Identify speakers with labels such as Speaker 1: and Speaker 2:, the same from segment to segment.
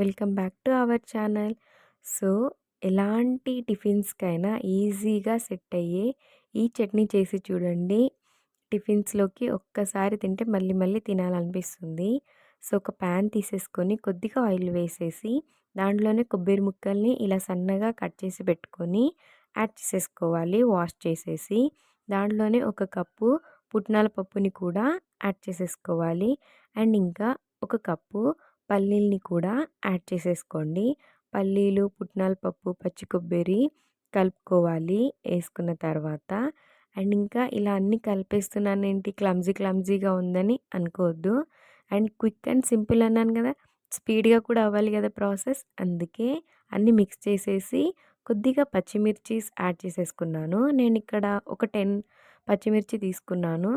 Speaker 1: Welcome back to our channel. So ఎలాంటి టిఫిన్స్కైనా ఈజీగా సెట్ అయ్యే ఈ చట్నీ చేసి చూడండి. టిఫిన్స్లోకి ఒక్కసారి తింటే మళ్ళీ మళ్ళీ తినాలనిపిస్తుంది. సో ఒక ప్యాన్ తీసేసుకొని కొద్దిగా ఆయిల్ వేసేసి దాంట్లోనే కొబ్బరి ముక్కల్ని ఇలా సన్నగా కట్ చేసి పెట్టుకొని యాడ్ చేసేసుకోవాలి. వాష్ చేసేసి దాంట్లోనే ఒక కప్పు పుట్నాల పప్పుని కూడా యాడ్ చేసేసుకోవాలి. అండ్ ఇంకా ఒక కప్పు పల్లీల్ని కూడా యాడ్ చేసేసుకోండి. పల్లీలు పుట్నాల పప్పు పచ్చి కొబ్బరి కలుపుకోవాలి వేసుకున్న తర్వాత. అండ్ ఇంకా ఇలా అన్నీ కలిపేస్తున్నాను ఏంటి? క్లమ్జీ క్లమ్జీగా ఉందని అనుకోవద్దు. అండ్ క్విక్ అండ్ సింపుల్ అన్నాను కదా? స్పీడ్గా కూడా అవ్వాలి కదా ప్రాసెస్. అందుకే అన్నీ మిక్స్ చేసేసి కొద్దిగా పచ్చిమిర్చి యాడ్ చేసేసుకున్నాను. నేను ఇక్కడ ఒక టెన్ పచ్చిమిర్చి తీసుకున్నాను.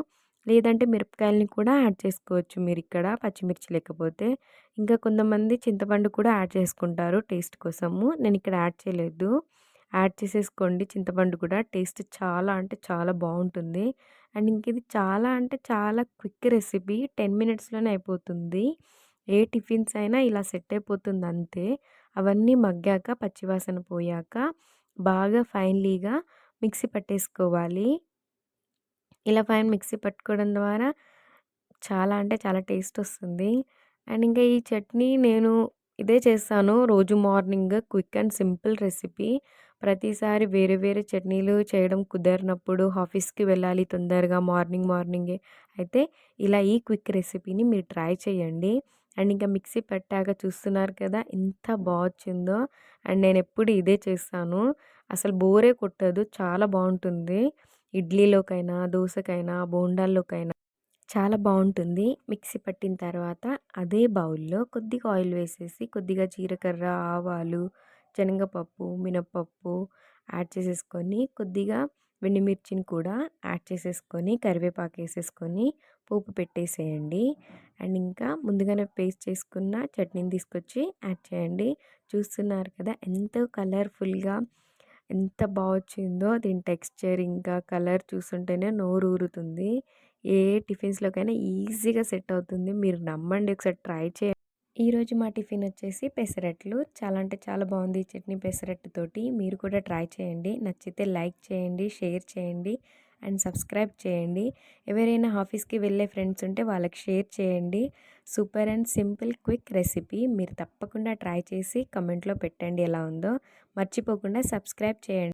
Speaker 1: లేదంటే మిరపకాయలని కూడా యాడ్ చేసుకోవచ్చు మీరు ఇక్కడ పచ్చిమిర్చి లేకపోతే. ఇంకా కొంతమంది చింతపండు కూడా యాడ్ చేసుకుంటారు టేస్ట్ కోసము. నేను ఇక్కడ యాడ్ చేయలేదు. యాడ్ చేసేసుకోండి. చింతపండు కూడా టేస్ట్ చాలా అంటే చాలా బాగుంటుంది. అండ్ ఇంక ఇది చాలా అంటే చాలా క్విక్ రెసిపీ. టెన్ మినిట్స్లోనే అయిపోతుంది. ఏ టిఫిన్స్ అయినా ఇలా సెట్ అయిపోతుంది అంతే. అవన్నీ మగ్గాక పచ్చివాసన పోయాక బాగా ఫైన్లీగా మిక్సీ పట్టేసుకోవాలి. ఇలా ఫైన్ మిక్సీ పట్టుకోవడం ద్వారా చాలా అంటే చాలా టేస్ట్ వస్తుంది. అండ్ ఇంకా ఈ చట్నీ నేను ఇదే చేస్తాను. రోజు morning quick and simple recipe. ప్రతిసారి వేరే వేరే చట్నీలు చేయడం కుదరినప్పుడు ఆఫీస్కి వెళ్ళాలి తొందరగా మార్నింగ్ మార్నింగే. అయితే ఇలా ఈ క్విక్ రెసిపీని మీరు ట్రై చేయండి. అండ్ ఇంకా మిక్సీ పెట్టాక చూస్తున్నారు కదా ఎంత బాగొచ్చిందో అండ్ నేను ఎప్పుడు ఇదే చేస్తాను. అసలు బోరే కొట్టదు. చాలా బాగుంటుంది. ఇడ్లీలోకైనా దోశకైనా బోండాల్లోకైనా చాలా బాగుంటుంది మిక్సీ పట్టిన తర్వాత అదే బౌల్లో కొద్దిగా ఆయిల్ వేసేసి కొద్దిగా జీలకర్ర ఆవాలు శనగపప్పు మినప్పప్పు యాడ్ చేసేసుకొని కొద్దిగా వెండిమిర్చిని కూడా యాడ్ చేసేసుకొని కరివేపాకు వేసేసుకొని పోపు పెట్టేసేయండి. అండ్ ఇంకా ముందుగానే పేస్ట్ చేసుకున్న చట్నీని తీసుకొచ్చి యాడ్ చేయండి. చూస్తున్నారు కదా ఎంతో కలర్ఫుల్గా ఎంత బాగా వచ్చిందో దీని టెక్స్చర్ ఇంకా కలర్ చూస్తుంటేనే నోరు ఊరుతుంది ఏ టిఫిన్స్లోకైనా ఈజీగా సెట్ అవుతుంది. మీరు నమ్మండి ఒకసారి ట్రై చేయండి. ఈరోజు మా టిఫిన్ వచ్చేసి పెసరట్లు. చాలా అంటే చాలా బాగుంది చట్నీ పెసరట్టుతోటి. మీరు కూడా ట్రై చేయండి. నచ్చితే లైక్ చేయండి షేర్ చేయండి. అండ్ సబ్స్క్రైబ్ చేయండి. ఎవరైనా ఆఫీస్కి వెళ్ళే ఫ్రెండ్స్ ఉంటే వాళ్ళకి షేర్ చేయండి. Super and simple quick recipe మీరు తప్పకుండా ట్రై చేసి కమెంట్లో పెట్టండి ఎలా ఉందో. మర్చిపోకుండా సబ్స్క్రైబ్ చేయండి.